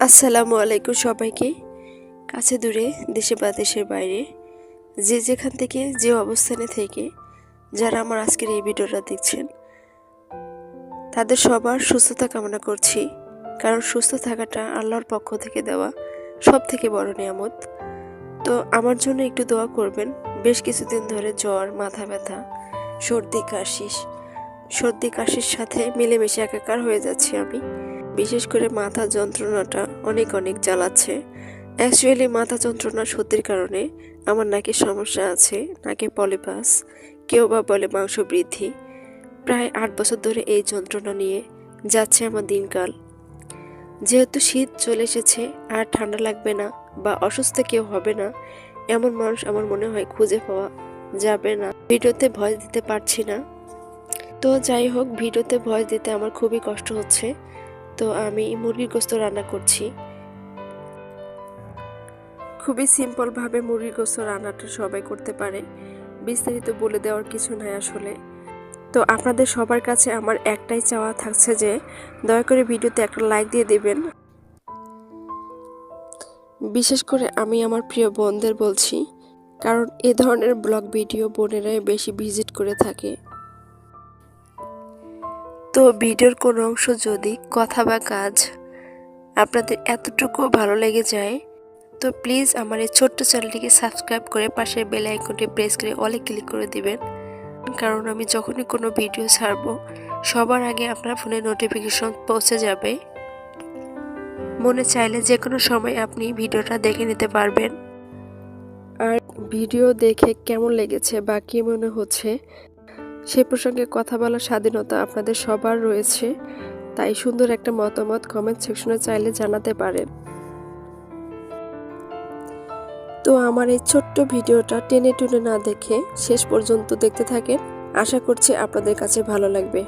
আসসালামু আলাইকুম সবাইকে। কাছে দূরে, দেশে বা দেশের বাইরে, যে যেখান থেকে, যে অবস্থানে থেকে যারা আমার আজকের এই ভিডিওটা দেখছেন, তাদের সবার সুস্থতা কামনা করছি। কারণ সুস্থ থাকাটা আল্লাহর পক্ষ থেকে দেওয়া সব থেকে বড় নিয়ামত। তো আমার জন্য একটু দোয়া করবেন, বেশ কিছুদিন ধরে জ্বর, মাথা ব্যথা, সর্দি, কাশিস। সর্দি, কাশির সাথে মিলেমিশে একাকার হয়ে যাচ্ছি আমি। বিশেষ করে মাথা যন্ত্রণাটা অনেক অনেক জ্বালাচ্ছে। অ্যাকচুয়ালি মাথা যন্ত্রণা সর্দির কারণে আমার নাকি সমস্যা আছে, নাকে পলিপাস, কেউ বা বলে মাংস বৃদ্ধি। প্রায় আট বছর ধরে এই যন্ত্রণা নিয়ে যাচ্ছে আমার দিনকাল। যেহেতু শীত চলে এসেছে, আর ঠান্ডা লাগবে না বা অসুস্থ কেউ হবে না, এমন মানুষ আমার মনে হয় খুঁজে পাওয়া যাবে না। ভিডিওতে ভয় দিতে পারছি না। তো যাই হোক, ভিডিওতে ভয় দিতে আমার খুবই কষ্ট হচ্ছে। তো আমি মুরগির গোস্ত রান্না করছি। খুবই সিম্পলভাবে মুরগির গোস্ত রান্নাটা সবাই করতে পারে। বিস্তারিত বলে দেওয়ার কিছু নাই আসলে। তো আপনাদের সবার কাছে আমার একটাই চাওয়া থাকছে যে, দয়া করে ভিডিওতে একটা লাইক দিয়ে দেবেন। বিশেষ করে আমি আমার প্রিয় বোনদের বলছি, কারণ এ ধরনের ব্লগ ভিডিও বোনেরাই বেশি ভিজিট করে থাকে। তো ভিডিওর কোনো অংশ যদি, কথা বা কাজ, আপনাদের এতটুকু ভালো লেগে যায়, তো প্লিজ আমার এই ছোট্ট চ্যানেলটিকে সাবস্ক্রাইব করে পাশের বেল আইকনটি প্রেস করে অলে ক্লিক করে দিবেন। কারণ আমি যখনই কোনো ভিডিও ছাড়বো, সবার আগে আপনার ফোনে নোটিফিকেশন পৌঁছে যাবে। মনে চাইলে যে কোনো সময় আপনি ভিডিওটা দেখে নিতে পারবেন। আর ভিডিও দেখে কেমন লেগেছে বা কী মনে হচ্ছে সে প্রসঙ্গে কথা বলার স্বাধীনতা আপনাদের সবার রয়েছে, তাই সুন্দর একটা মতামত কমেন্ট সেকশনে চাইলে জানাতে পারেন। তো আমার এই ছোট্ট ভিডিওটা টেনে টুনে না দেখে শেষ পর্যন্ত দেখতে থাকেন। আশা করছি আপনাদের কাছে ভালো লাগবে।